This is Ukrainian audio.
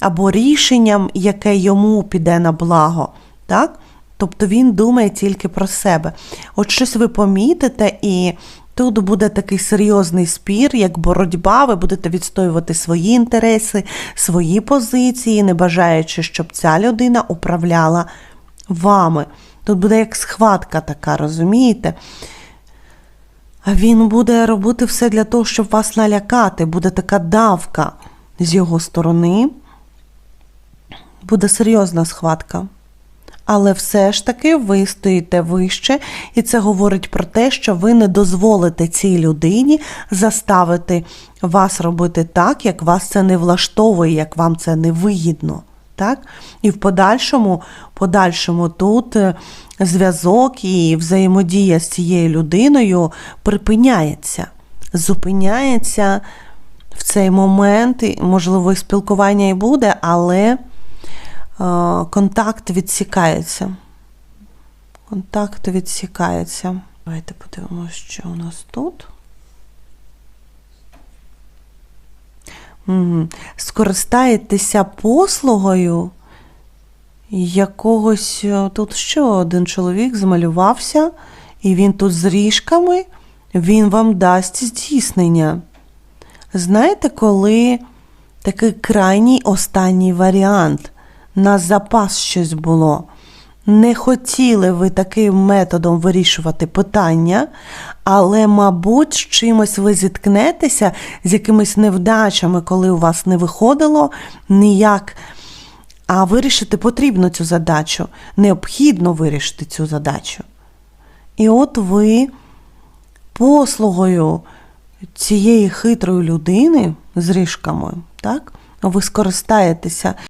або рішенням, яке йому піде на благо. Так? Тобто він думає тільки про себе. От щось ви помітите, і тут буде такий серйозний спір, як боротьба, ви будете відстоювати свої інтереси, свої позиції, не бажаючи, щоб ця людина управляла вами. Тут буде як схватка така, розумієте? А він буде робити все для того, щоб вас налякати. Буде така давка з його сторони. Буде серйозна схватка. Але все ж таки ви стоїте вище, і це говорить про те, що ви не дозволите цій людині заставити вас робити так, як вас це не влаштовує, як вам це не вигідно. Так? І в подальшому, подальшому тут е, зв'язок і взаємодія з цією людиною припиняється, зупиняється в цей момент, можливо, і спілкування і буде, але контакт відсікається. Контакт відсікається. Давайте подивимося, що у нас тут. Скористаєтеся послугою якогось. е, Тут ще один чоловік змалювався, і він тут з ріжками, він вам дасть здійснення. Знаєте, коли такий крайній останній варіант на запас щось було. Не хотіли ви таким методом вирішувати питання, але, мабуть, з чимось ви зіткнетеся з якимись невдачами, коли у вас не виходило ніяк. А вирішити потрібно цю задачу. Необхідно вирішити цю задачу. І от ви послугою цієї хитрої людини з ріжками, так, ви скористаєтеся